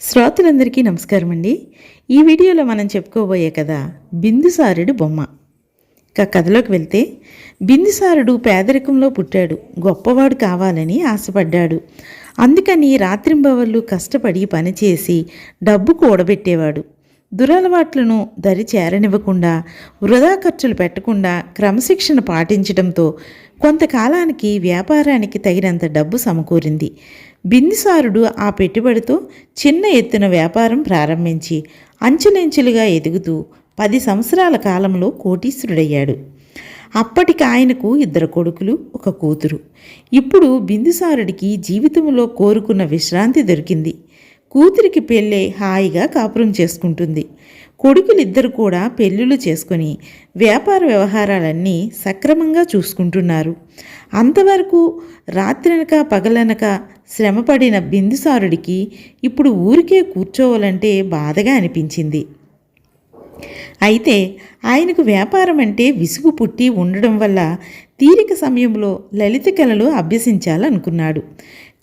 శ్రోతలందరికీ నమస్కారం అండి ఈ వీడియోలో మనం చెప్పుకోబోయే కథ బిందుసారుడు బొమ్మ. ఇక కథలోకి వెళ్తే బిందుసారుడు పేదరికంలో పుట్టాడు. గొప్పవాడు కావాలని ఆశపడ్డాడు. అందుకని రాత్రింబవళ్ళు కష్టపడి పనిచేసి డబ్బు కూడబెట్టేవాడు. దురలవాట్లను దరి చేరనివ్వకుండా వృధా ఖర్చులు పెట్టకుండా క్రమశిక్షణ పాటించడంతో కొంతకాలానికి వ్యాపారానికి తగినంత డబ్బు సమకూరింది. బిందుసారుడు ఆ పెట్టుబడితో చిన్న ఎత్తున వ్యాపారం ప్రారంభించి అంచెలంచెలుగా ఎదుగుతూ పది సంవత్సరాల కాలంలో కోటీశ్వరుడయ్యాడు. అప్పటికి ఆయనకు ఇద్దరు కొడుకులు ఒక కూతురు. ఇప్పుడు బిందుసారుడికి జీవితంలో కోరుకున్న విశ్రాంతి దొరికింది. కూతురికి పెళ్ళై హాయిగా కాపురం చేసుకుంటుంది. కొడుకులిద్దరు కూడా పెళ్ళిళ్ళు చేసుకొని వ్యాపార వ్యవహారాలన్నీ సక్రమంగా చూసుకుంటున్నారు. అంతవరకు రాత్రనక పగలనక శ్రమపడిన బిందుసారుడికి ఇప్పుడు ఊరికే కూర్చోవాలంటే బాధగా అనిపించింది. అయితే ఆయనకు వ్యాపారం అంటే విసుగు పుట్టి ఉండడం వల్ల తీరిక సమయంలో లలిత కళలు అభ్యసించాలనుకున్నాడు.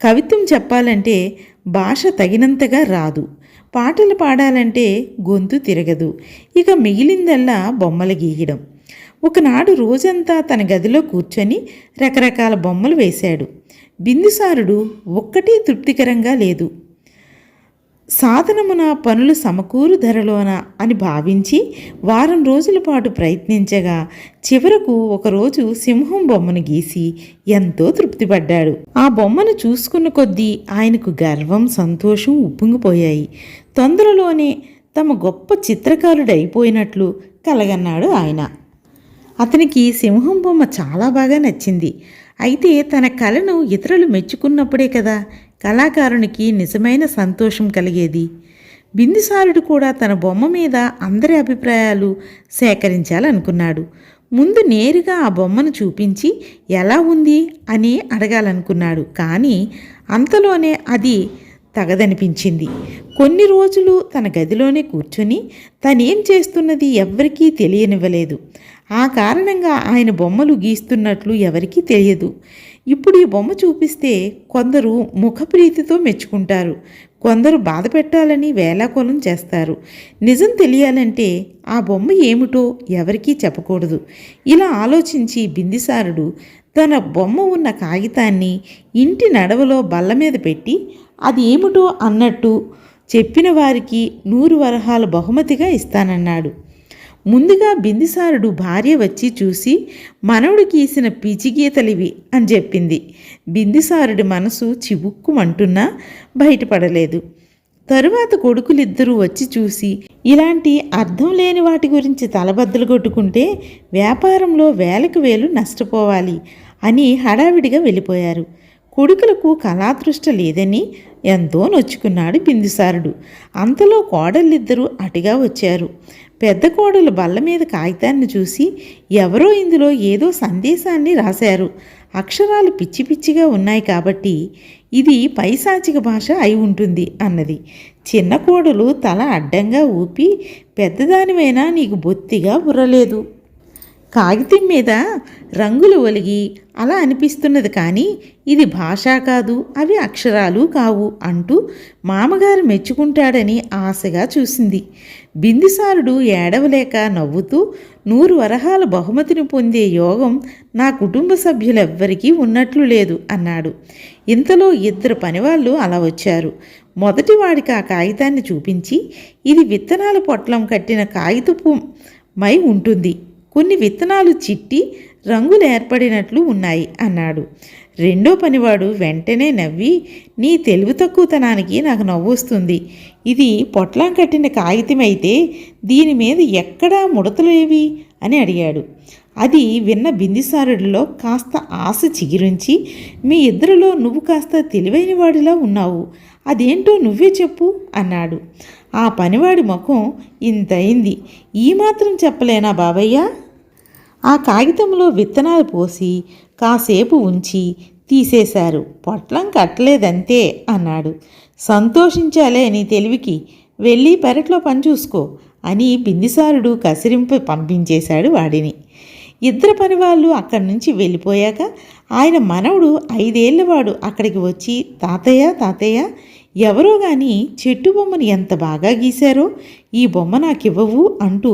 కవిత్వం చెప్పాలంటే భాష తగినంతగా రాదు. పాటలు పాడాలంటే గొంతు తిరగదు. ఇక మిగిలిందల్లా బొమ్మలు గీయడం. ఒకనాడు రోజంతా తన గదిలో కూర్చొని రకరకాల బొమ్మలు వేశాడు. బిందుసారుడు ఒక్కటే తృప్తికరంగా లేదు. సాధనమున పనులు సమకూరు ధరలోన అని భావించి వారం రోజుల పాటు ప్రయత్నించగా చివరకు ఒకరోజు సింహం బొమ్మను గీసి ఎంతో తృప్తిపడ్డాడు. ఆ బొమ్మను చూసుకున్న కొద్దీ ఆయనకు గర్వం సంతోషం ఉప్పొంగిపోయాయి. తొందరలోనే తమ గొప్ప చిత్రకారుడైపోయినట్లు కలగన్నాడు ఆయన. అతనికి సింహం బొమ్మ చాలా బాగా నచ్చింది. అయితే తన కళను ఇతరులు మెచ్చుకున్నప్పుడే కదా కళాకారునికి నిజమైన సంతోషం కలిగేది. బిందుసారుడు కూడా తన బొమ్మ మీద అందరి అభిప్రాయాలు సేకరించాలనుకున్నాడు. ముందు నేరుగా ఆ బొమ్మను చూపించి ఎలా ఉంది అని అడగాలనుకున్నాడు. కానీ అంతలోనే అది తగదనిపించింది. కొన్ని రోజులు తన గదిలోనే కూర్చొని తనేం చేస్తున్నది ఎవ్వరికీ తెలియనివ్వలేదు. ఆ కారణంగా ఆయన బొమ్మలు గీస్తున్నట్లు ఎవరికీ తెలియదు. ఇప్పుడు ఈ బొమ్మ చూపిస్తే కొందరు ముఖప్రీతితో మెచ్చుకుంటారు. కొందరు బాధ పెట్టాలని వేలాకోలం చేస్తారు. నిజం తెలియాలంటే ఆ బొమ్మ ఏమిటో ఎవరికీ చెప్పకూడదు. ఇలా ఆలోచించి బిందిసారుడు తన బొమ్మ ఉన్న కాగితాన్ని ఇంటి నడవలో బల్ల మీద పెట్టి అది ఏమిటో అన్నట్టు చెప్పిన వారికి నూరు వరహాలు బహుమతిగా ఇస్తానన్నాడు. ముందుగా బిందిసారుడు భార్య వచ్చి చూసి మనవడు గీసిన పిచిగీతలివి అని చెప్పింది. బిందుసారుడి మనసు చివుక్కుమంటున్నా బయటపడలేదు. తరువాత కొడుకులిద్దరూ వచ్చి చూసి ఇలాంటి అర్థం లేని వాటి గురించి తలబద్దలు కొట్టుకుంటే వ్యాపారంలో వేలకు వేలు నష్టపోవాలి అని హడావిడిగా వెళ్ళిపోయారు. కొడుకులకు కళాదృష్ట లేదని ఎంతో నొచ్చుకున్నాడు బిందుసారుడు. అంతలో కోడళ్ళిద్దరూ అటుగా వచ్చారు. పెద్ద కోడలు బల్ల మీద కాగితాన్ని చూసి ఎవరో ఇందులో ఏదో సందేశాన్ని రాశారు. అక్షరాలు పిచ్చి పిచ్చిగా ఉన్నాయి కాబట్టి ఇది పైశాచిక భాష అయి ఉంటుంది అన్నది. చిన్న కోడలు తల అడ్డంగా ఊపి పెద్దదానివైనా నీకు బొత్తిగా బుర్రలేదు. కాగితం మీద రంగులు ఒలిగి అలా అనిపిస్తున్నది కానీ ఇది భాష కాదు అవి అక్షరాలు కావు అంటూ మామగారు మెచ్చుకుంటాడని ఆశగా చూసింది. బిందుసారుడు ఏడవలేక నవ్వుతూ నూరు వరహాల బహుమతిని పొందే యోగం నా కుటుంబ సభ్యులెవ్వరికీ ఉన్నట్లు లేదు అన్నాడు. ఇంతలో ఇద్దరు పనివాళ్ళు అలా వచ్చారు. మొదటి వాడికి ఆ కాగితాన్ని చూపించి ఇది విత్తనాల పొట్లం కట్టిన కాగితపు మై ఉంటుంది. కొన్ని విత్తనాలు చిట్టి రంగులు ఏర్పడినట్లు ఉన్నాయి అన్నాడు. రెండో పనివాడు వెంటనే నవ్వి నీ తెలివి తక్కువతనానికి నాకు నవ్వొస్తుంది ఇది పొట్లం కట్టిన కాగితం అయితే దీని మీద ఎక్కడా ముడతలేవి? అని అడిగాడు. అది విన్న బిందిసారుడిలో కాస్త ఆశ చిగిరించి మీ ఇద్దరిలో నువ్వు కాస్త తెలివైన వాడిలా ఉన్నావు. అదేంటో నువ్వే చెప్పు అన్నాడు. ఆ పనివాడి ముఖం ఇంతయింది ఈ మాత్రం చెప్పలేనా బాబయ్య? ఆ కాగితంలో విత్తనాలు పోసి కాసేపు ఉంచి తీసేశారు. పొట్లం కట్టలేదంతే అన్నాడు. సంతోషించాలే నీ తెలివికి. వెళ్ళి పెరట్లో పని చూసుకో అని బిందిసారుడు కసిరింపు పంపించేశాడు వాడిని. ఇద్దరు పనివాళ్ళు అక్కడి నుంచి వెళ్ళిపోయాక ఆయన మనవడు ఐదేళ్ళవాడు అక్కడికి వచ్చి తాతయ్య తాతయ్య ఎవరో గాని చెట్టు బొమ్మను ఎంత బాగా గీశారో ఈ బొమ్మ నాకివ్వవు అంటూ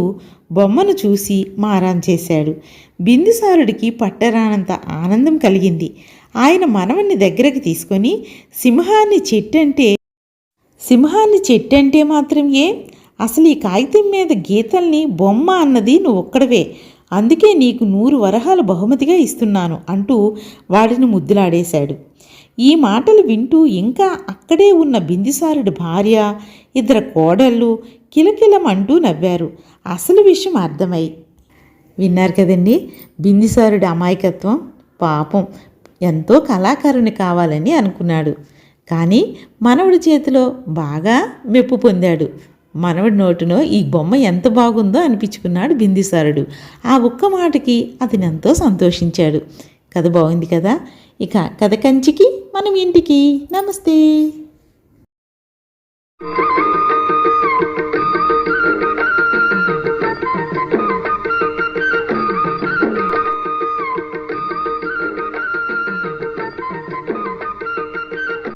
బొమ్మను చూసి మారాన్ చేశాడు. బిందుసారుడికి పట్టరానంత ఆనందం కలిగింది. ఆయన మనవన్ని దగ్గరకు తీసుకొని సింహాన్ని చెట్టంటే సింహాన్ని చెట్టంటే మాత్రం ఏ అసలు ఈ కాగితం మీద గీతల్ని బొమ్మ అన్నది నువ్వు ఒక్కడవే అందుకే నీకు నూరు వరహాలు బహుమతిగా ఇస్తున్నాను అంటూ వాడిని ముద్దులాడేశాడు. ఈ మాటలు వింటూ ఇంకా అక్కడే ఉన్న బిందిసారుడి భార్య ఇద్దరు కోడళ్ళు కిలకిలమంటూ నవ్వారు. అసలు విషయం అర్థమై విన్నారు కదండి బిందిసారుడి అమాయకత్వం పాపం. ఎంతో కళాకారుని కావాలని అనుకున్నాడు. కానీ మనవడి చేతిలో బాగా మెప్పు పొందాడు. మనవడి నోటిలో ఈ బొమ్మ ఎంత బాగుందో అనిపించుకున్నాడు బిందుసారుడు. ఆ ఒక్క మాటకి అతను ఎంతో సంతోషించాడు. కథ బాగుంది కదా? ఇక కథ కంచికి మనం ఇంటికి. నమస్తే.